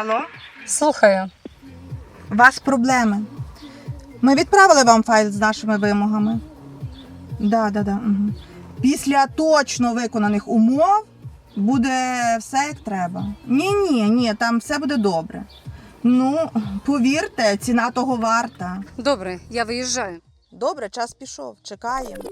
Алло? Слухаю. У вас проблеми. Ми відправили вам файл з нашими вимогами. Да, да, да. Угу. Після точно виконаних умов буде все як треба. Ні, ні, ні, там все буде добре. Ну, повірте, ціна того варта. Добре, я виїжджаю. Добре, час пішов. Чекаємо.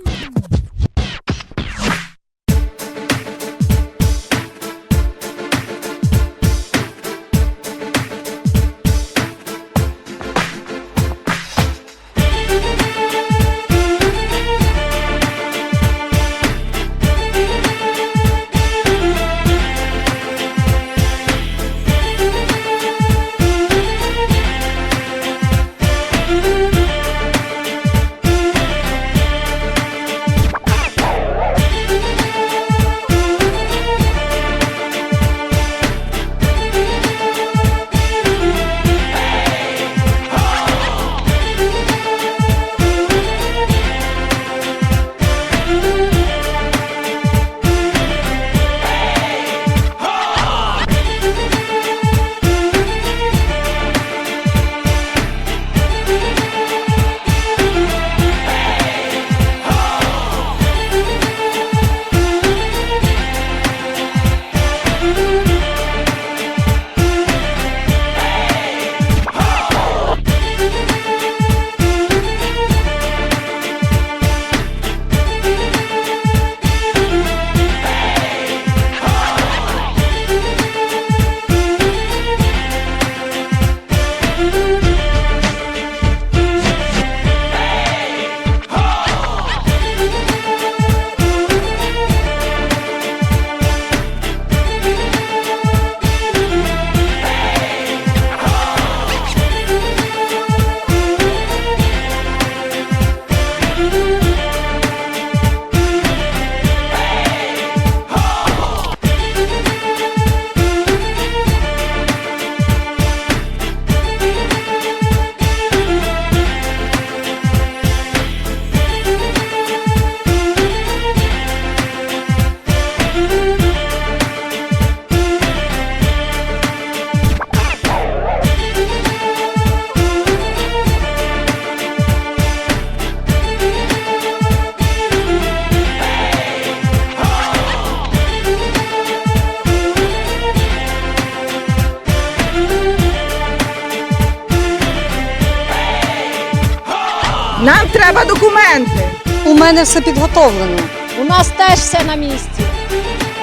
Нам треба документи. У мене все підготовлено. У нас теж все на місці.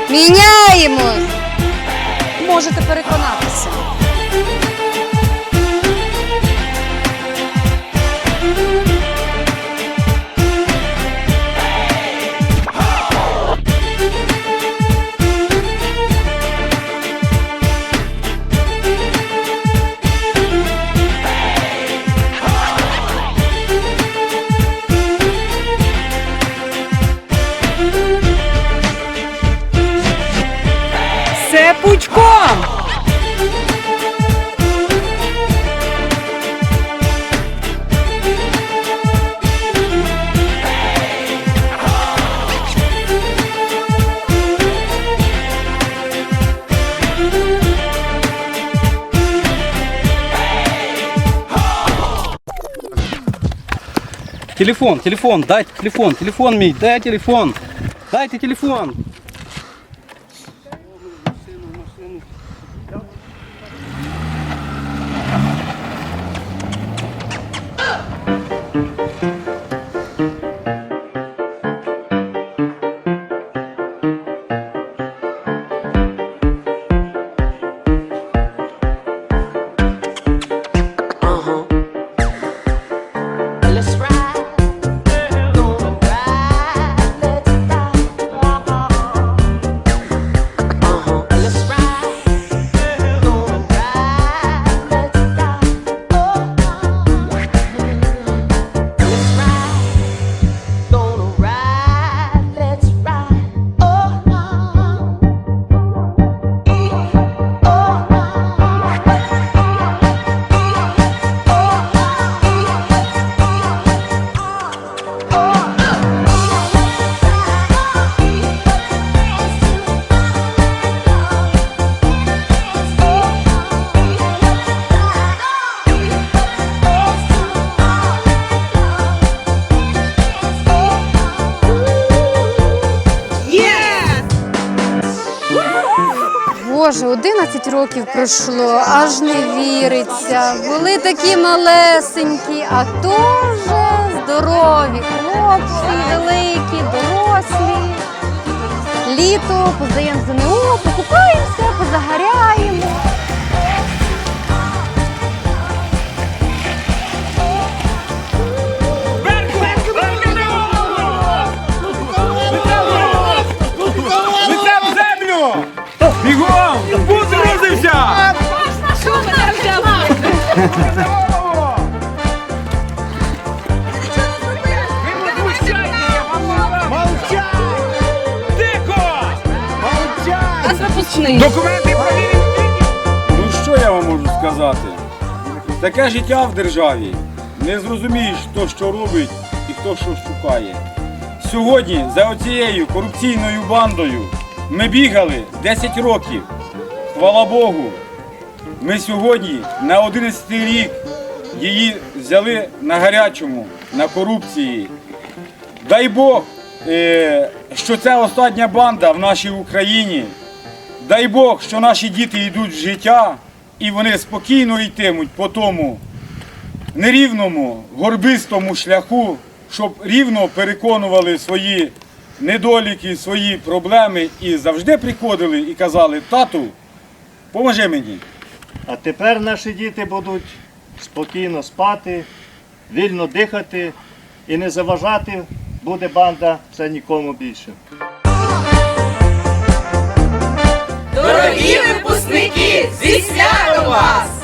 Міняємось! Можете переконатися. Пучком. Телефон, телефон, дайте телефон, телефон мій, дай телефон. Дайте телефон. Боже, 11 років пройшло, аж не віриться. Були такі малесенькі, а дуже здорові хлопці, великі, дорослі. Літо, позаємо ЗНО, покупаємося, позагоряємо. Тихо! Мовчать! Документи провірені! Ну що я вам можу сказати? Таке життя в державі. Не зрозумієш, хто що робить і хто що шукає. Сьогодні за оцією корупційною бандою ми бігали 10 років. Хвала Богу, ми сьогодні на 11 рік її взяли на гарячому, на корупції. Дай Бог, е, що це остання банда в нашій Україні. Дай Бог, що наші діти йдуть в життя і вони спокійно йтимуть по тому нерівному, горбистому шляху, щоб рівно переконували свої недоліки, свої проблеми і завжди приходили і казали, тату, поможи мені. А тепер наші діти будуть спокійно спати, вільно дихати і не заважати буде банда це нікому більше. Дорогі випускники, зі святом вас!